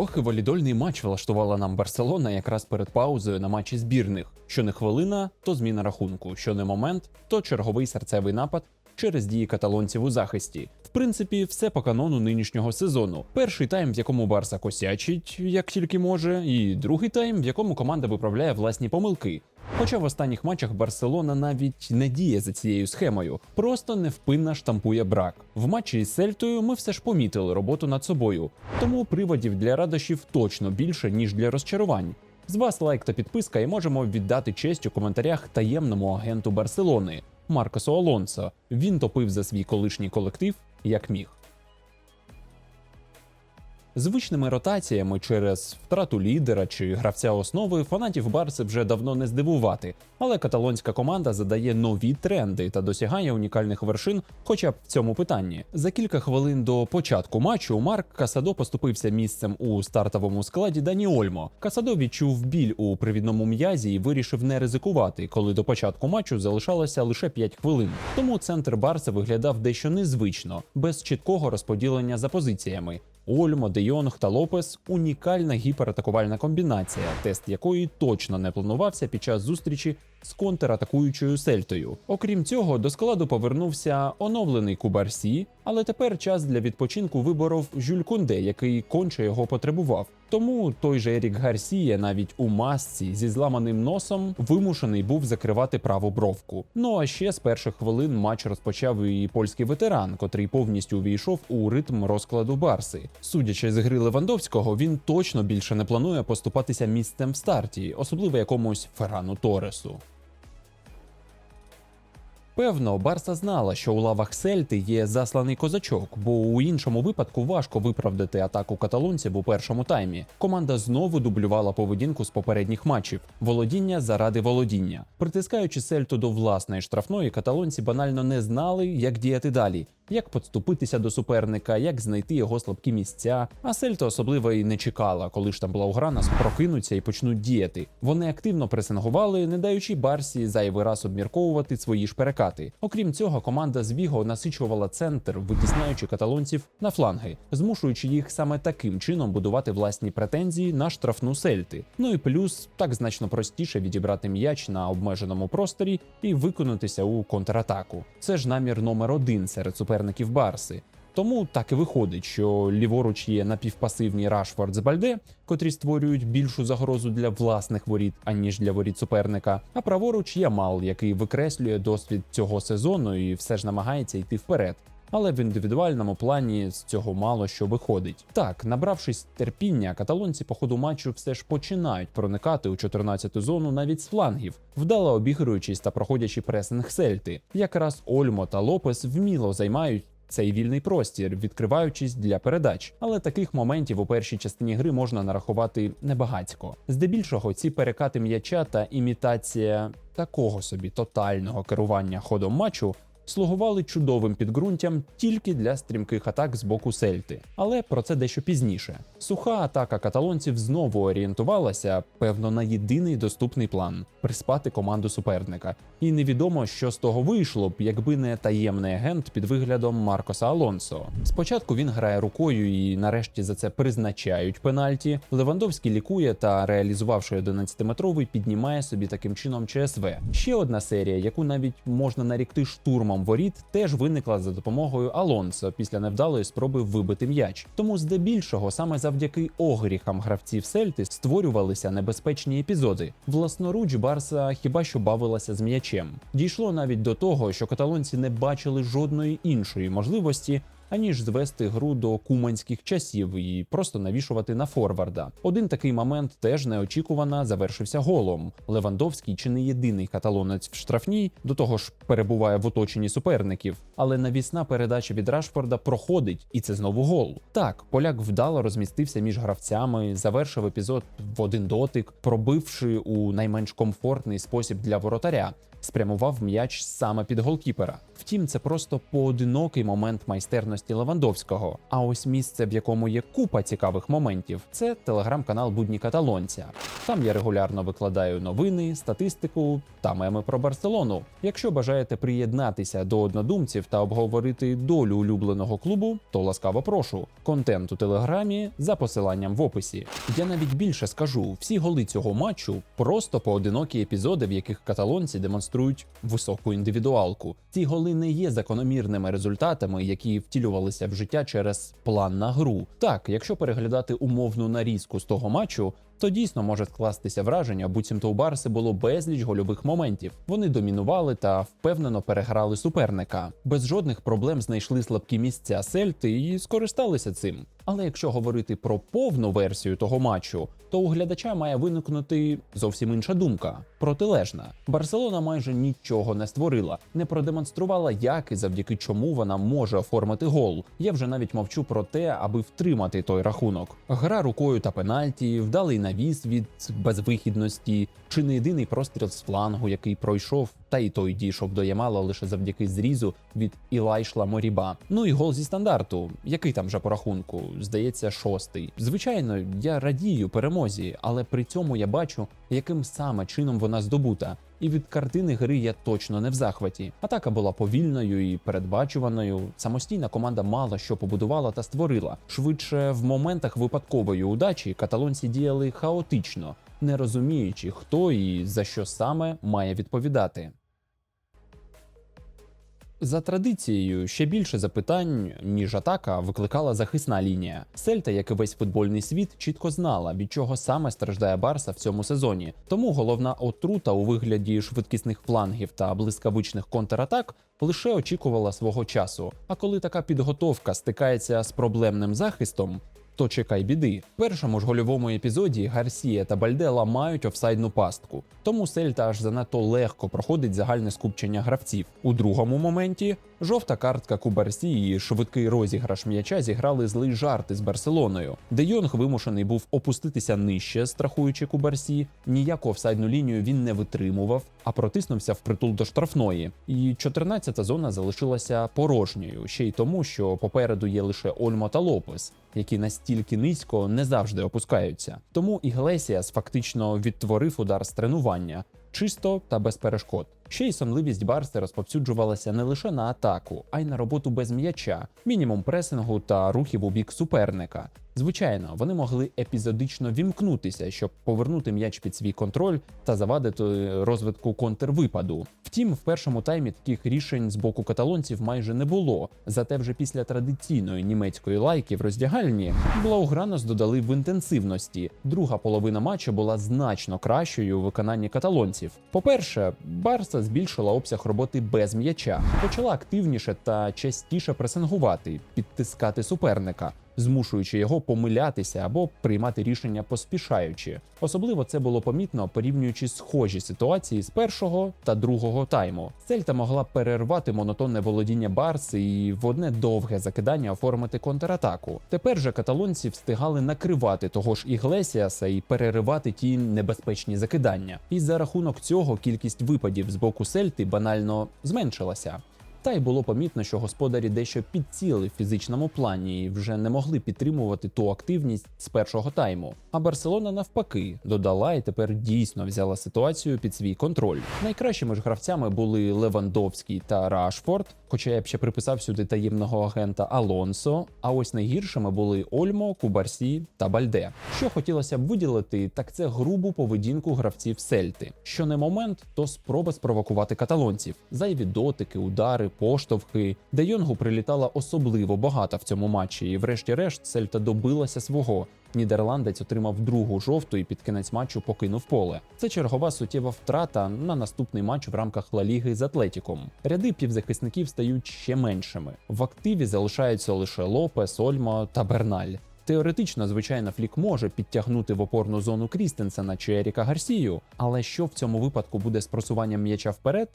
Ох, і волідольний матч влаштувала нам Барселона якраз перед паузою на матчі збірних. Що не хвилина, то зміна рахунку, що не момент, то черговий серцевий напад через дії каталонців у захисті. В принципі, все по канону нинішнього сезону. Перший тайм, в якому Барса косячить, як тільки може, і другий тайм, в якому команда виправляє власні помилки. Хоча в останніх матчах Барселона навіть не діє за цією схемою, просто невпинно штампує брак. В матчі із Сельтою ми все ж помітили роботу над собою, тому приводів для радощів точно більше, ніж для розчарувань. З вас лайк та підписка, і можемо віддати честь у коментарях таємному агенту Барселони Маркосу Алонсо. Він топив за свій колишній колектив як міг. Звичними ротаціями через втрату лідера чи гравця основи фанатів Барси вже давно не здивувати, але каталонська команда задає нові тренди та досягає унікальних вершин, хоча б в цьому питанні. За кілька хвилин до початку матчу Марк Касадо поступився місцем у стартовому складі Дані Ольмо. Касадо відчув біль у привідному м'язі і вирішив не ризикувати, коли до початку матчу залишалося лише 5 хвилин. Тому центр Барса виглядав дещо незвично, без чіткого розподілення за позиціями. Ольмо, Де Йонг та Лопес унікальна гіператакувальна комбінація, тест якої точно не планувався під час зустрічі з контратакуючою сельтою. Окрім цього, до складу повернувся оновлений Кубарсі, але тепер час для відпочинку виборов Жюль Кунде, який конче його потребував. Тому той же Ерік Гарсія, навіть у масці зі зламаним носом, вимушений був закривати праву бровку. Ну а ще з перших хвилин матч розпочав і польський ветеран, котрий повністю увійшов у ритм розкладу Барси. Судячи з гри Левандовського, він точно більше не планує поступатися місцем в старті, особливо якомусь Ферану Торесу. Певно, Барса знала, що у лавах Сельти є засланий козачок, бо у іншому випадку важко виправдати атаку каталонців у першому таймі. Команда знову дублювала поведінку з попередніх матчів: володіння заради володіння. Притискаючи Сельту до власної штрафної, каталонці банально не знали, як діяти далі. Як підступитися до суперника, як знайти його слабкі місця. А Сельта особливо і не чекала, коли ж там Блауграна прокинуться і почнуть діяти. Вони активно пресингували, не даючи Барсі зайвий раз обмірковувати свої ж перекати. Окрім цього, команда з Віго насичувала центр, витісняючи каталонців на фланги, змушуючи їх саме таким чином будувати власні претензії на штрафну сельти. Ну і плюс так значно простіше відібрати м'яч на обмеженому просторі і виконатися у контратаку. Це ж намір номер один серед суперників Барси. Тому так і виходить, що ліворуч є напівпасивні Рашфорд з Бальде, котрі створюють більшу загрозу для власних воріт, аніж для воріт суперника. А праворуч є Мал, який викреслює досвід цього сезону і все ж намагається йти вперед. Але в індивідуальному плані з цього мало що виходить. Так, набравшись терпіння, каталонці по ходу матчу все ж починають проникати у 14-ту зону навіть з флангів, вдало обігруючись та проходячи пресинг сельти. Якраз Ольмо та Лопес вміло займають. Цей вільний простір, відкриваючись для передач, але таких моментів у першій частині гри можна нарахувати небагацько. Здебільшого ці перекати м'яча та імітація такого собі тотального керування ходом матчу слугували чудовим підґрунтям тільки для стрімких атак з боку Сельти. Але про це дещо пізніше. Суха атака каталонців знову орієнтувалася, певно, на єдиний доступний план приспати команду суперника. І невідомо, що з того вийшло б, якби не таємний агент під виглядом Маркоса Алонсо. Спочатку він грає рукою і нарешті за це призначають пенальті. Левандовський лікує та, реалізувавши 11-метровий, піднімає собі таким чином ЧСВ. Ще одна серія, яку навіть можна нарікти штурмом воріт, теж виникла за допомогою Алонсо після невдалої спроби вибити м'яч. Тому здебільшого саме завдяки огріхам гравців Сельти створювалися небезпечні епізоди. Власноруч Барса хіба що бавилася з м'ячем. Дійшло навіть до того, що каталонці не бачили жодної іншої можливості. Аніж звести гру до куманських часів і просто навішувати на форварда. Один такий момент теж неочікувано завершився голом. Левандовський чи не єдиний каталонець в штрафній, до того ж перебуває в оточенні суперників, але навісна передача від Рашфорда проходить, і це знову гол. Так, поляк вдало розмістився між гравцями, завершив епізод в один дотик, пробивши у найменш комфортний спосіб для воротаря. Спрямував м'яч саме під голкіпера. Втім, це просто поодинокий момент майстерності ефективності Левандовського. А ось місце, в якому є купа цікавих моментів, це телеграм-канал Будні Каталонця. Там я регулярно викладаю новини, статистику та меми про Барселону. Якщо бажаєте приєднатися до однодумців та обговорити долю улюбленого клубу, то ласкаво прошу. Контент у телеграмі за посиланням в описі. Я навіть більше скажу: всі голи цього матчу просто поодинокі епізоди, в яких каталонці демонструють високу індивідуалку. Ці голи не є закономірними результатами, які втілювалися в життя через план на гру. Так, якщо переглядати умовну нарізку з того матчу. То дійсно може скластися враження, буцімто у Барси було безліч гольових моментів. Вони домінували та впевнено переграли суперника. Без жодних проблем знайшли слабкі місця Сельти і скористалися цим. Але якщо говорити про повну версію того матчу, то у глядача має виникнути зовсім інша думка протилежна. Барселона майже нічого не створила, не продемонструвала, як і завдяки чому вона може оформити гол. Я вже навіть мовчу про те, аби втримати той рахунок. Гра рукою та пенальті, вдалий навіс від безвихідності, чи не єдиний простріл з флангу, який пройшов, та й той дійшов до Ямала лише завдяки зрізу від Ілайшла Моріба. Ну і гол зі стандарту, який там вже по рахунку, здається, шостий. Звичайно, я радію перемозі, але при цьому я бачу, яким саме чином вона здобута. І від картини гри я точно не в захваті. Атака була повільною і передбачуваною. Самостійна команда мало що побудувала та створила. Швидше в моментах випадкової удачі каталонці діяли хаотично, не розуміючи, хто і за що саме має відповідати. За традицією, ще більше запитань, ніж атака, викликала захисна лінія. Сельта, як і весь футбольний світ, чітко знала, від чого саме страждає Барса в цьому сезоні. Тому головна отрута у вигляді швидкісних флангів та блискавичних контратак лише очікувала свого часу. А коли така підготовка стикається з проблемним захистом, то чекай біди. В першому ж гольовому епізоді Гарсія та Бальде ламають офсайдну пастку, тому Сельта аж занадто легко проходить загальне скупчення гравців. У другому моменті жовта картка Кубарсі і швидкий розіграш м'яча зіграли злий жарти з Барселоною. Де Йонг вимушений був опуститися нижче, страхуючи Кубарсі. Ніяку офсайдну лінію він не витримував, а протиснувся впритул до штрафної. І 14-та зона залишилася порожньою, ще й тому, що попереду є лише Ольмо та Лопес, які настільки низько не завжди опускаються. Тому Іглесіас фактично відтворив удар з тренування. Чисто та без перешкод. Ще й сонливість Барси розповсюджувалася не лише на атаку, а й на роботу без м'яча, мінімум пресингу та рухів у бік суперника. Звичайно, вони могли епізодично вімкнутися, щоб повернути м'яч під свій контроль та завадити розвитку контрвипаду. Втім, в першому таймі таких рішень з боку каталонців майже не було. Зате вже після традиційної німецької лайки в роздягальні Блаугранос додали в інтенсивності. Друга половина матчу була значно кращою у виконанні каталонців. По-перше, Барса збільшила обсяг роботи без м'яча, почала активніше та частіше пресингувати, підтискати суперника змушуючи його помилятися або приймати рішення поспішаючи. Особливо це було помітно, порівнюючи схожі ситуації з першого та другого тайму. Цельта могла перервати монотонне володіння Барси і в одне довге закидання оформити контратаку. Тепер же каталонці встигали накривати того ж Іглесіаса і переривати ті небезпечні закидання. І за рахунок цього кількість випадів з боку Сельти банально зменшилася. Та й було помітно, що господарі дещо підціли в фізичному плані і вже не могли підтримувати ту активність з першого тайму. А Барселона навпаки додала і тепер дійсно взяла ситуацію під свій контроль. Найкращими ж гравцями були Левандовський та Рашфорд, хоча я б ще приписав сюди таємного агента Алонсо. А ось найгіршими були Ольмо, Кубарсі та Бальде. Що хотілося б виділити, так це грубу поведінку гравців Сельти. Що не момент, то спроба спровокувати каталонців, зайві дотики, удари поштовхи. Де Йонгу прилітала особливо багато в цьому матчі, і врешті-решт Сельта добилася свого. Нідерландець отримав другу жовту і під кінець матчу покинув поле. Це чергова суттєва втрата на наступний матч в рамках Ла Ліги з Атлетіком. Ряди півзахисників стають ще меншими. В активі залишаються лише Лопес, Ольмо та Берналь. Теоретично, звичайно, Флік може підтягнути в опорну зону Крістенсена чи Еріка Гарсію, але що в цьому випадку буде з просуванням м'яча вперед?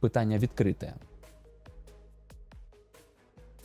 Питання відкрите.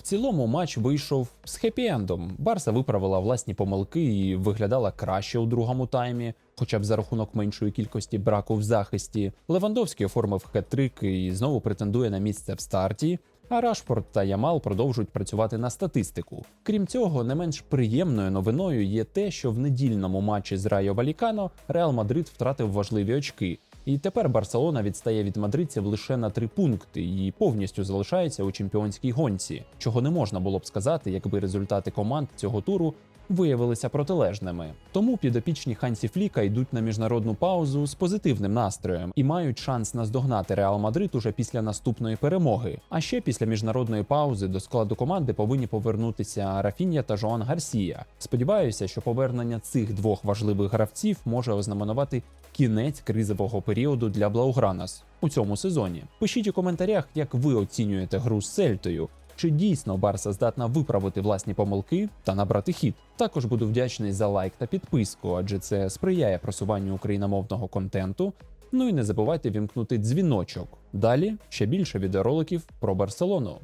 Цілому матч вийшов з хеппі-ендом. Барса виправила власні помилки і виглядала краще у другому таймі, хоча б за рахунок меншої кількості браку в захисті. Левандовський оформив хет-трик і знову претендує на місце в старті. А Рашфорд та Ямал продовжують працювати на статистику. Крім цього, не менш приємною новиною є те, що в недільному матчі з Райо Валікано Реал Мадрид втратив важливі очки. І тепер Барселона відстає від мадридців лише на три пункти і повністю залишається у чемпіонській гонці, чого не можна було б сказати, якби результати команд цього туру виявилися протилежними. Тому підопічні Хансі Фліка йдуть на міжнародну паузу з позитивним настроєм і мають шанс наздогнати Реал Мадрид уже після наступної перемоги. А ще після міжнародної паузи до складу команди повинні повернутися Рафінія та Жоан Гарсія. Сподіваюся, що повернення цих двох важливих гравців може ознаменувати кінець кризового періоду для Блаугранас у цьому сезоні. Пишіть у коментарях, як ви оцінюєте гру з Сельтою. Чи дійсно Барса здатна виправити власні помилки та набрати хід? Також буду вдячний за лайк та підписку, адже це сприяє просуванню україномовного контенту. Ну і не забувайте вімкнути дзвіночок. Далі ще більше відеороликів про Барселону.